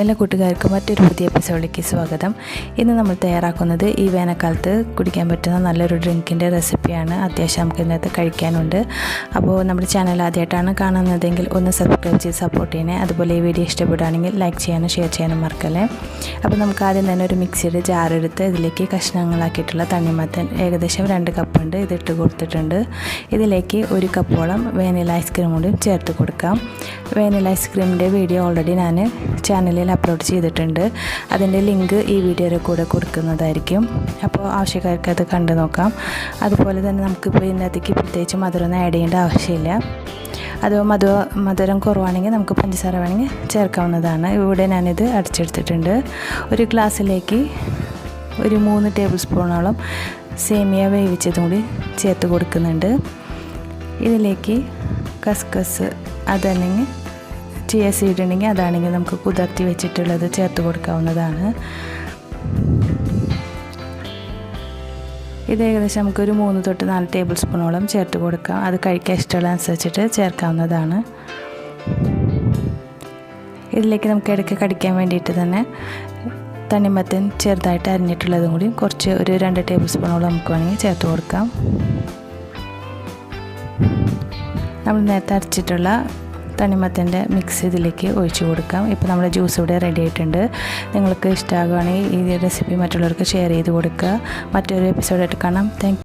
എല്ലാ കൂട്ടുകാർക്കും മറ്റൊരു പുതിയ എപ്പിസോഡിലേക്ക് സ്വാഗതം. ഇന്ന് നമ്മൾ തയ്യാറാക്കുന്നത് ഈ വേനൽക്കാലത്ത് കുടിക്കാൻ പറ്റുന്ന നല്ലൊരു ഡ്രിങ്കിന്റെ റെസിപ്പിയാണ്. അത്യാവശ്യം നമുക്ക് ഇന്നത്തെ കഴിക്കാനുണ്ട്. അപ്പോൾ നമ്മുടെ ചാനൽ ആദ്യമായിട്ടാണ് കാണുന്നതെങ്കിൽ ഒന്ന് സബ്സ്ക്രൈബ് ചെയ്ത് സപ്പോർട്ട് ചെയ്യണേ. അതുപോലെ ഈ വീഡിയോ ഇഷ്ടപ്പെടുകയാണെങ്കിൽ ലൈക്ക് ചെയ്യാനും ഷെയർ ചെയ്യാനും മറക്കല്ലേ. അപ്പോൾ നമുക്ക് ആദ്യം തന്നെ ഒരു മിക്സിയുടെ ജാറെടുത്ത് ഇതിലേക്ക് കഷ്ണങ്ങളാക്കിയിട്ടുള്ള തണ്ണിമത്തൻ ഏകദേശം രണ്ട് കപ്പുണ്ട് ഇതിട്ട് കൊടുത്തിട്ടുണ്ട്. ഇതിലേക്ക് ഒരു കപ്പോളം വേനില ഐസ്ക്രീം കൂടി ചേർത്ത് കൊടുക്കാം. വേനില ഐസ്ക്രീമിന്റെ വീഡിയോ ഓൾറെഡി ഞാൻ ചാനലിൽ അപ്ലോഡ് ചെയ്തിട്ടുണ്ട്. അതിന്റെ ലിങ്ക് ഈ വീഡിയോയുടെ കൂടെ കൊടുക്കുന്നതായിരിക്കും. അപ്പോൾ ആവശ്യക്കാർക്ക് അത് കണ്ടു നോക്കാം. അതുപോലെ തന്നെ നമുക്കിപ്പോൾ ഇന്നത്തേക്ക് പ്രത്യേകിച്ച് മധുരമൊന്നും ആഡ് ചെയ്യേണ്ട ആവശ്യമില്ല. അത് മധു മധുരം കുറവാണെങ്കിൽ നമുക്ക് പഞ്ചസാര വേണമെങ്കിൽ ചേർക്കാവുന്നതാണ്. ഇവിടെ ഞാനിത് അടിച്ചെടുത്തിട്ടുണ്ട്. ഒരു ഗ്ലാസ്സിലേക്ക് ഒരു മൂന്ന് ടേബിൾ സ്പൂണോളം സേമിയ വേവിച്ചതും കൂടി ചേർത്ത് കൊടുക്കുന്നുണ്ട്. ഇതിലേക്ക് കസ്കസ് അതല്ലെങ്കിൽ ചിയ സീഡ് ഉണ്ടെങ്കിൽ അതാണെങ്കിൽ നമുക്ക് കുതിർത്തി വെച്ചിട്ടുള്ളത് ചേർത്ത് കൊടുക്കാവുന്നതാണ്. ഇത് ഏകദേശം നമുക്കൊരു മൂന്ന് തൊട്ട് നാല് ടേബിൾ സ്പൂണോളം ചേർത്ത് കൊടുക്കാം. അത് കഴിക്കാൻ ഇഷ്ടമുള്ള അനുസരിച്ചിട്ട് ചേർക്കാവുന്നതാണ്. ഇതിലേക്ക് നമുക്ക് ഇടയ്ക്ക് കടിക്കാൻ വേണ്ടിയിട്ട് തന്നെ തണ്ണിമത്തൻ ചെറുതായിട്ട് അരിഞ്ഞിട്ടുള്ളതും കൂടി കുറച്ച് ഒരു രണ്ട് ടേബിൾ സ്പൂണോളം നമുക്ക് വേണമെങ്കിൽ ചേർത്ത് കൊടുക്കാം. നമ്മൾ നേരത്തെ അരച്ചിട്ടുള്ള തണ്ണിമത്തന്റെ മിക്സ് ഇതിലേക്ക് ഒഴിച്ച് കൊടുക്കാം. ഇപ്പോൾ നമ്മുടെ ജ്യൂസ് ഇവിടെ റെഡി ആയിട്ടുണ്ട്. നിങ്ങൾക്ക് ഇഷ്ടമാകുകയാണെങ്കിൽ ഈ റെസിപ്പി മറ്റുള്ളവർക്ക് ഷെയർ ചെയ്ത് കൊടുക്കുക. മറ്റൊരു എപ്പിസോഡായിട്ട് കാണാം. താങ്ക്